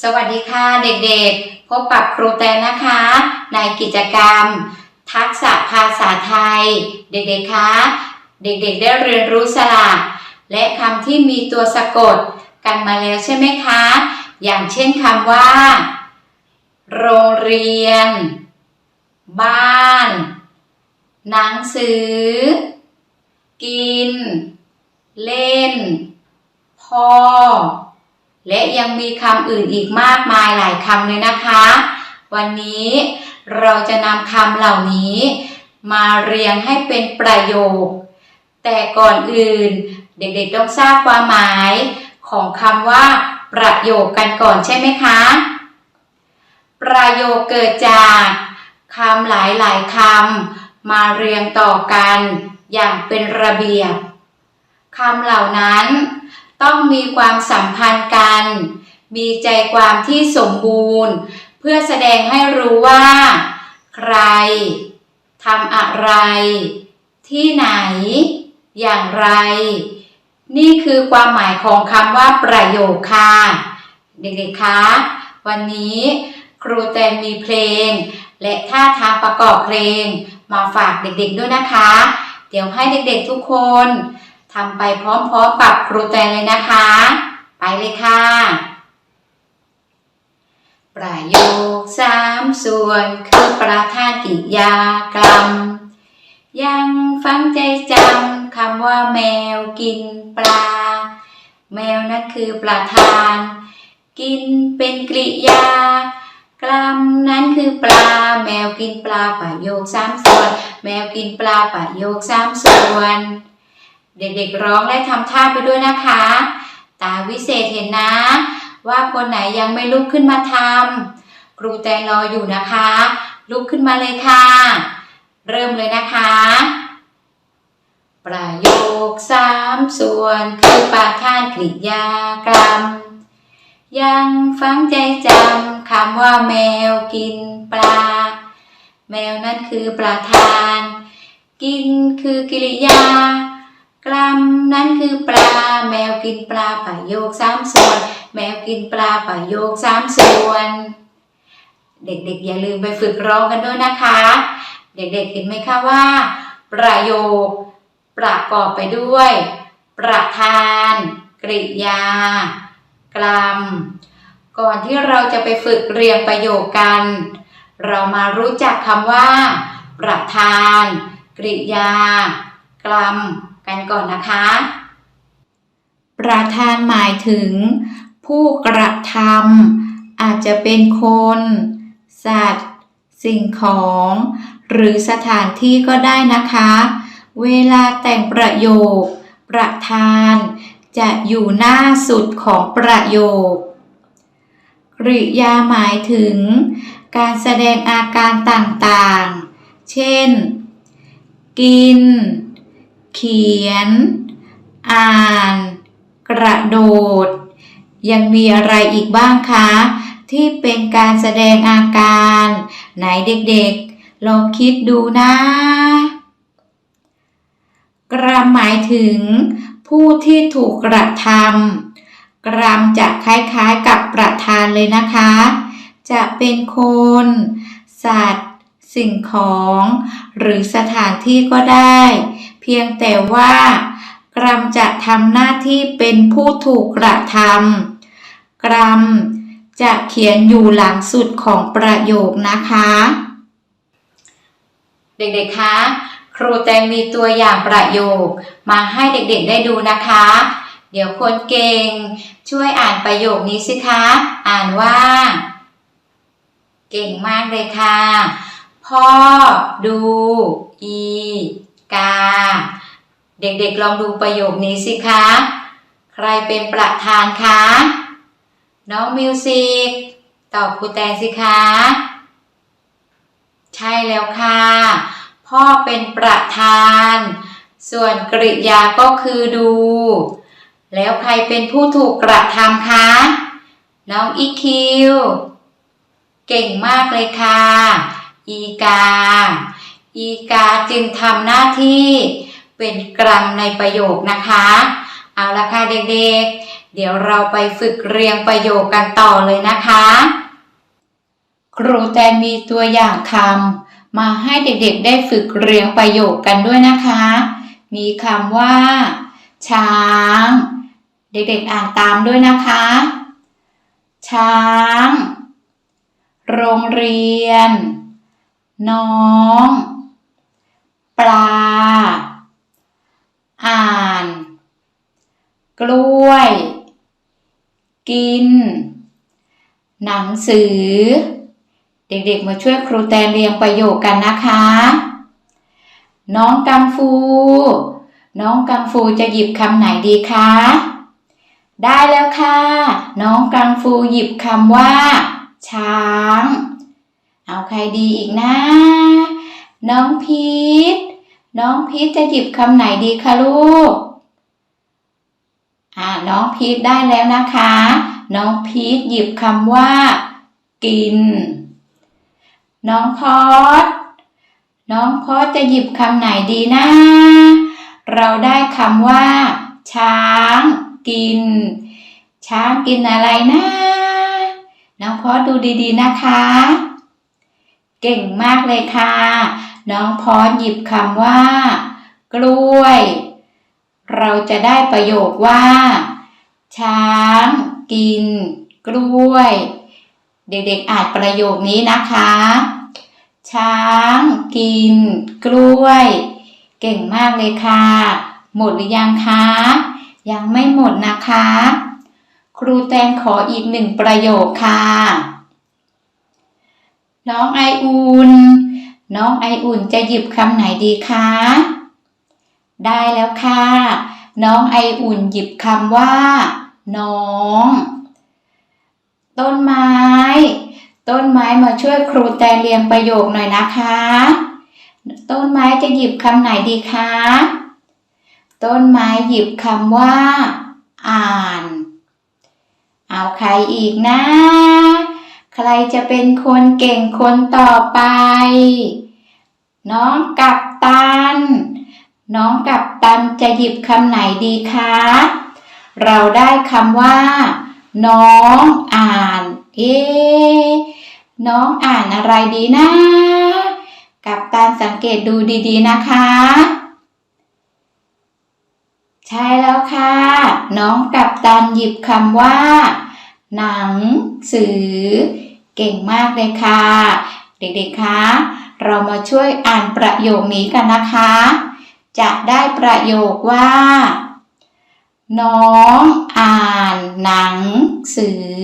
สวัสดีค่ะเด็กๆ พบกับครูแตนนะคะ ในกิจกรรม ทักษะภาษาไทย เด็กๆคะเด็กๆได้เรียนรู้สระและคำที่มีตัวสะกดกันมาแล้วใช่ไหมคะ อย่างเช่นคำว่า โรงเรียน บ้าน หนังสือ กิน เล่น พ่อ และยังมีคำอื่นอีกมากมายหลายคำเลยนะคะ วันนี้เราจะนำคำเหล่านี้ มาเรียงให้เป็นประโยค แต่ก่อนอื่นเด็กๆต้องทราบความหมายของคำว่า ประโยคกันก่อนใช่ไหมคะ ประโยคเกิดจากคำหลายๆคำมาเรียงต่อกันอย่างเป็นระเบียบคำเหล่านั้น ต้องมีความสัมพันธ์กัน มีใจความที่สมบูรณ์ เพื่อแสดงให้รู้ว่า ใครทำอะไร ที่ไหน อย่างไร นี่คือความหมายของคำว่าประโยคค่ะเด็กๆคะวันนี้ครูแตนมีเพลง และท่าทางประกอบเพลง มาฝากเด็กๆด้วยนะคะ เดี๋ยวให้เด็กๆทุกคน ทำไปพร้อมๆกับครูแตนเลยนะคะ ไปเลยค่ะ ประโยคสามส่วนคือประธานกริยากรรม ยังฟังใจจำคำว่าแมวกินปลา แมวนั้นคือประธาน กินเป็นกริยากรรมนั้นคือปลา แมวกินปลาประโยคสามส่วน แมวกินปลาประโยคสามส่วน เด็กๆร้องและทำท่าไปด้วยนะคะ ตาวิเศษเห็นนะ ว่าคนไหนยังไม่ลุกขึ้นมาทำครูแตนรออยู่นะคะ ลุกขึ้นมาเลยค่ะ เริ่มเลยนะคะ ประโยคสามส่วนคือประธานกริยากรรม ยังฟังใจจำคำว่าแมวกินปลา แมวนั่นคือประธาน กินคือกิริยา กรัมนั้นคือปลา แมวกินปลาประโยคสามส่วน แมวกินปลาประโยคสามส่วน เด็กๆ อย่าลืมไปฝึกร้องกันด้วยนะคะ เด็กๆเห็นไหมคะว่า ประโยค ประกอบไปด้วย ประธาน กริยา กรัมก่อนที่เราจะไปฝึกเรียงประโยคกัน เรามารู้จักคำว่า ประธาน กริยากรัม กันก่อนนะคะ ประธานหมายถึง ผู้กระทำอาจจะเป็นคน สัตว์ สิ่งของ หรือสถานที่ก็ได้นะคะ เวลาแต่งประโยค ประธานจะอยู่หน้าสุดของประโยค กริยาหมายถึง การแสดงอาการต่างๆ เช่น กิน เขียน อ่าน กระโดด ยังมีอะไรอีกบ้างคะ ที่เป็นการแสดงอาการ ไหนเด็กๆ ลองคิดดูนะ กรรมหมายถึง ผู้ที่ถูกกระทำกรรมจะคล้ายๆกับประธานเลยนะคะ จะเป็นคน สัตว์สิ่งของหรือสถานที่ก็ได้ เพียงแต่ว่ากรรมจะทำหน้าที่เป็นผู้ถูกกระทำกรรมจะเขียนอยู่หลังสุดของประโยคนะคะ เด็กๆ คะ ครูแตงมีตัวอย่างประโยคมาให้เด็กๆได้ดูนะคะ เดี๋ยวคนเก่งช่วยอ่านประโยคนี้สิคะ อ่านว่า เก่งมากเลยค่ะ พ่อดูอี กา เด็กๆลองดูประโยคนี้สิคะ ใครเป็นประธานคะ น้องมิวสิกตอบครูแตงสิคะ ใช่แล้วค่ะ พ่อเป็นประธาน ส่วนกริยาก็คือดู แล้วใครเป็นผู้ถูกกระทำคะ น้องอีคิว เก่งมากเลยค่ะ อีกา อีกาจึงทำหน้าที่เป็นกรรมในประโยคนะคะ เอาละค่ะเด็กๆ เดี๋ยวเราไปฝึกเรียงประโยคกันต่อเลยนะคะ ครูแตนมีตัวอย่างคำมาให้เด็กๆ ได้ฝึกเรียงประโยคกันด้วยนะคะ มีคำว่า ช้าง เด็กๆอ่านตามด้วยนะคะ ช้าง โรงเรียน น้อง ปลา อ่าน กล้วย กิน หนังสือ เด็กๆมาช่วยครูแตนเรียงประโยคกันนะคะ น้องกังฟู น้องกังฟูจะหยิบคำไหนดีคะ ได้แล้วค่ะ น้องกังฟูหยิบคำว่า ช้าง เอาใครดีอีกนะ น้องพีทน้องพีทจะหยิบคำไหนดีคะลูก อ่าน้องพีทได้แล้วนะคะ น้องพีทหยิบคำว่า กิน น้องพอดน้องพอดจะหยิบคำไหนดีนะ เราได้คำว่า ช้างกิน ช้างกินอะไรนะ น้องพอดดูดีๆนะคะ เก่งมากเลยค่ะ น้องพอดหยิบคำว่า กล้วย เราจะได้ประโยคว่า ช้างกิน กล้วย เด็กๆอ่านประโยคนี้นะคะ ช้างกิน กล้วย เก่งมากเลยค่ะ หมดหรือยังคะ ยังไม่หมดนะคะ ครูแตนขออีกหนึ่งประโยคค่ะ น้องไออุ่นน้องไออุ่นจะหยิบคำไหนดีคะ ได้แล้วค่ะ น้องไออุ่นหยิบคำว่า น้อง ต้นไม้ ต้นไม้มาช่วยครูแตนเรียงประโยคหน่อยนะคะ ต้นไม้จะหยิบคำไหนดีคะ ต้นไม้หยิบคำว่า อ่าน เอาใครอีกนะ ใครจะเป็นคนเก่งคนต่อไป น้องกัปตัน น้องกัปตันจะหยิบคำไหนดีคะ เราได้คำว่า น้องอ่าน เอ๊น้องอ่านอะไรดีนะ กัปตันสังเกตดูดีๆนะคะ ใช่แล้วค่ะ น้องกัปตันหยิบคำว่า หนังสือ เก่งมากเลยค่ะ เด็กๆคะ เรามาช่วยอ่านประโยคนี้กันนะคะ จะได้ประโยคว่า น้องอ่านหนังสือ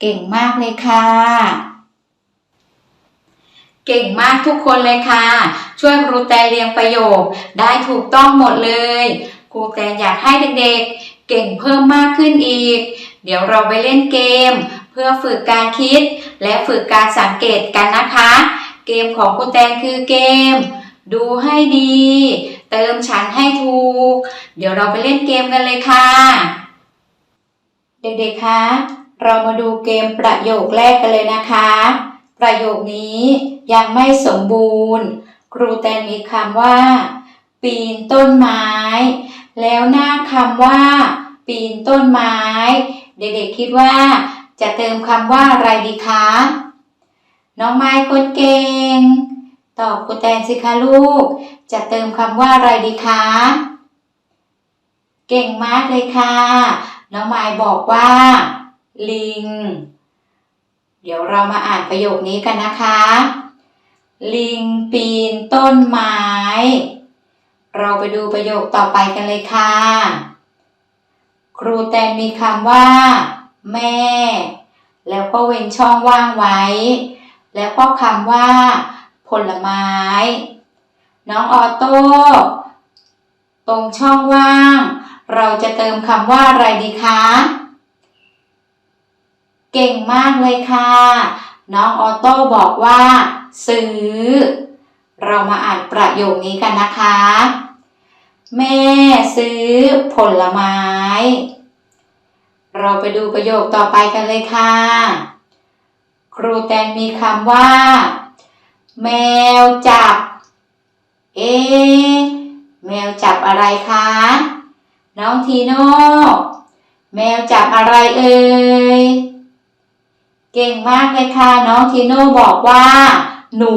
เก่งมากเลยค่ะ เก่งมากทุกคนเลยค่ะ ช่วยครูแตนเรียงประโยคได้ถูกต้องหมดเลย ครูแตนอยากให้เด็กๆ เก่งเพิ่มมากขึ้นอีก เดี๋ยวเราไปเล่นเกม เพื่อฝึกการคิด และฝึกการสังเกตกันนะคะ เกมของครูแตนคือเกม ดูให้ดี เติมฉันให้ถูก เดี๋ยวเราไปเล่นเกมกันเลยค่ะ เด็กๆ คะ เรามาดูเกมประโยคแรกกันเลยนะคะ ประโยคนี้ยังไม่สมบูรณ์ ครูแตนมีคำว่า ปีนต้นไม้ แล้วหน้าคำว่า ปีนต้นไม้ เด็กๆ คิดว่า จะเติมคำว่าอะไรดีคะ น้องไม้คนเก่ง ตอบครูแตนสิคะลูก จะเติมคำว่าอะไรดีคะ เก่งมากเลยค่ะ น้องไม้บอกว่า ลิง เดี๋ยวเรามาอ่านประโยคนี้กันนะคะ ลิงปีนต้นไม้ เราไปดูประโยคต่อไปกันเลยค่ะ ครูแตนมีคำว่า แม่ แล้วก็เว้นช่องว่างไว้ แล้วก็คำว่า ผลไม้ น้องออโต้ตรงช่องว่าง เราจะเติมคำว่าอะไรดีคะ เก่งมากเลยค่ะ น้องออโต้บอกว่า ซื้อ เรามาอ่านประโยคนี้กันนะคะ แม่ซื้อผลไม้ เราไปดูประโยคต่อไปกันเลยค่ะ ครูแตนมีคำว่า แมวจับ เอ๊ะแมวจับอะไรคะ น้องทีโน่แมวจับอะไรเอ่ย เก่งมากเลยค่ะ น้องทีโน่บอกว่า หนู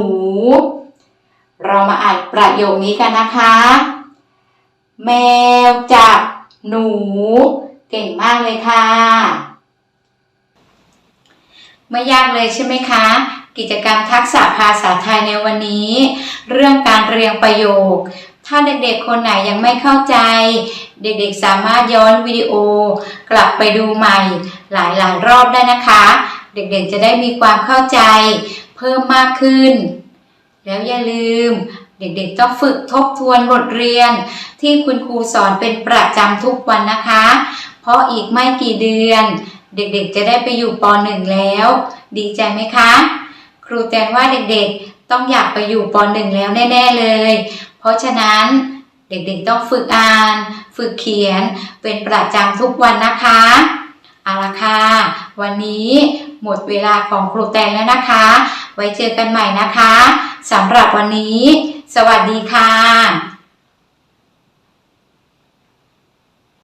เรามาอ่านประโยคนี้กันนะคะ แมวจับ หนู เก่งมากเลยค่ะ ไม่ยากเลยใช่ไหมคะ กิจกรรมทักษะภาษาไทยในวันนี้ เรื่องการเรียงประโยค ถ้าเด็กๆคนไหนยังไม่เข้าใจ เด็กๆสามารถย้อนวิดีโอ กลับไปดูใหม่ หลายๆรอบได้นะคะ เด็กๆจะได้มีความเข้าใจ เพิ่มมากขึ้น แล้วอย่าลืม เด็กๆต้องฝึกทบทวนบทเรียน ที่คุณครูสอนเป็นประจำทุกวันนะคะ เพราะอีกไม่กี่เดือน เด็กๆจะได้ไปอยู่ป .1 แล้ว ดีใจไหมคะ รูแตนว่าเด็กๆต้องอยากไปอยู่ป .1 แล้วแน่ๆเลย เพราะฉะนั้นเด็กๆต้องฝึกอ่าน ฝึกเขียนเป็นประจำทุกวันนะคะเอาละค่ะ วันนี้หมดเวลาของครูแตนแล้วนะคะ ไว้เจอกันใหม่นะคะสำหรับวันนี้ สวัสดีค่ะ